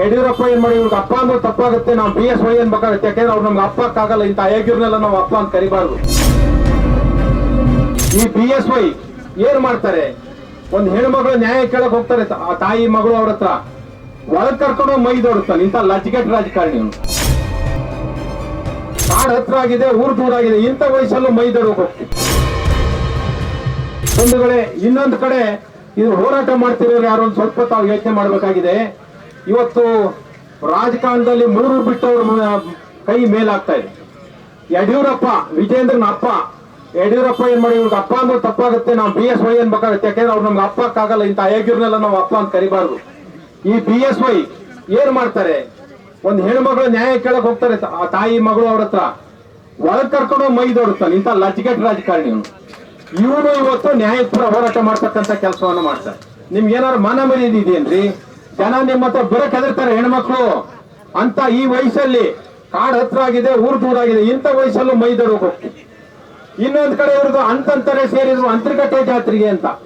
ಯಡಿಯೂರಪ್ಪ ಏನ್ ಮಾಡಿ ಇವ್ರಿಗೆ ಅಪ್ಪ ಅಂದ್ರೆ ತಪ್ಪಾಗುತ್ತೆ. ನಾವು ಬಿ ಎಸ್ ವೈ ಅನ್ಬೇಕಾಗುತ್ತೆ ಯಾಕೆಂದ್ರೆ ಅವ್ರು ನಮ್ಗೆ ಅಪ್ಪಕ್ಕಾಗಲ್ಲ ಇಂಥ ಹೇಗಿರ್ನೆಲ್ಲ ನಾವು ಅಪ್ಪ ಅಂತ ಕರಿಬಾರ್ದು. ಈ ಬಿ ಎಸ್ ವೈ ಏನ್ ಮಾಡ್ತಾರೆ? ಒಂದ್ ಹೆಣ್ಮಗಳು ನ್ಯಾಯ ಕೇಳಕ್ ಹೋಗ್ತಾರೆ. ತಾಯಿ, ಮಗಳು ಅವ್ರ ಹತ್ರ. ಒಳಗ್ ಕರ್ಕೊಂಡು ಮೈ ದೊಡ್ತಾನೆ ಇಂಥ ಲಜ್ಗೆಟ್ ರಾಜಕಾರಣಿ ಕಾಡ್ ಹತ್ರ ಆಗಿದೆ, ಊರ್ ದೂರ ಆಗಿದೆ. ಇಂಥ ವಯಸ್ಸಲ್ಲೂ ಮೈ ದೊಡಕ್ ಹೋಗ್ತೀವಿ ಕಡೆ ಇನ್ನೊಂದು ಕಡೆ ಇದು ಹೋರಾಟ ಮಾಡ್ತಿರೋರು ಯಾರು ಒಂದು ಸ್ವಲ್ಪ ತಾವು ಯೋಚನೆ ಮಾಡಬೇಕಾಗಿದೆ. ಇವತ್ತು ರಾಜಕಾರಣದಲ್ಲಿ ಮೂರು ಬಿಟ್ಟವ್ರ ಕೈ ಮೇಲಾಗ್ತಾ ಇದೆ. ಯಡಿಯೂರಪ್ಪ ವಿಜೇಂದ್ರನ ಅಪ್ಪ ಯಡಿಯೂರಪ್ಪ ಏನ್ ಮಾಡಿ ಇವ್ರಿಗೆ ಅಪ್ಪ ಅಂದ್ರೆ ತಪ್ಪಾಗುತ್ತೆ. ನಾವು ಬಿ ಎಸ್ ವೈ ಅನ್ಬೇಕಾಗುತ್ತೆ. ಯಾಕಂದ್ರೆ ಅವ್ರು ನಮ್ಗೆ ಅಪ್ಪಕ್ಕಾಗಲ್ಲ ಇಂಥ ಹೇಗಿರ್ನೆಲ್ಲ ನಾವು ಅಪ್ಪ ಅಂತ ಕರಿಬಾರ್ದು. ಈ ಬಿ ಎಸ್ ವೈ ಏನ್ ಮಾಡ್ತಾರೆ? ಒಂದ್ ಹೆಣ್ಮಗಳು ನ್ಯಾಯ ಕೇಳಕ್ ಹೋಗ್ತಾರೆ. ಆ ತಾಯಿ, ಮಗಳು ಅವ್ರ ಹತ್ರ. ಒಳಗ್ ಕರ್ಕೊಂಡು ಹೋಗ್ ಮೈ ದೊಡ್ತಾನೆ ಇಂಥ ಲಜ್ಗೆಟ್ ರಾಜಕಾರಣಿ ಇವನು ಇವತ್ತು ನ್ಯಾಯಪರ ಹೋರಾಟ ಮಾಡ್ತಕ್ಕಂಥ ಕೆಲಸವನ್ನು ಮಾಡ್ತಾರೆ. ನಿಮ್ಗೆ ಏನಾದ್ರು ಮನ ಮರ್ಯಾದೆ ಇದೆಯೇನ್ರಿ ಜನ ನಿಮ್ಮ ಹತ್ರ ಬರಕ್ ಹೆದರ್ತಾರೆ ಹೆಣ್ಮಕ್ಳು ಅಂತ ಈ ವಯಸ್ಸಲ್ಲಿ ಕಾಡ್ ಹತ್ರ ಆಗಿದೆ, ಊರ್ ದೂರ ಆಗಿದೆ, ಇಂಥ ವಯಸ್ಸಲ್ಲೂ ಮೈ ದೊಡಕ್ ಹೋಗ್ತೀವಿ ಇನ್ನೊಂದ್ ಕಡೆ ಇವ್ರದ್ದು ಅಂತಂತಾರೆ ಸೇರಿದ್ರು ಅಂತರ್ಗಟ್ಟೆ ಜಾತ್ರೆಗೆ ಅಂತ.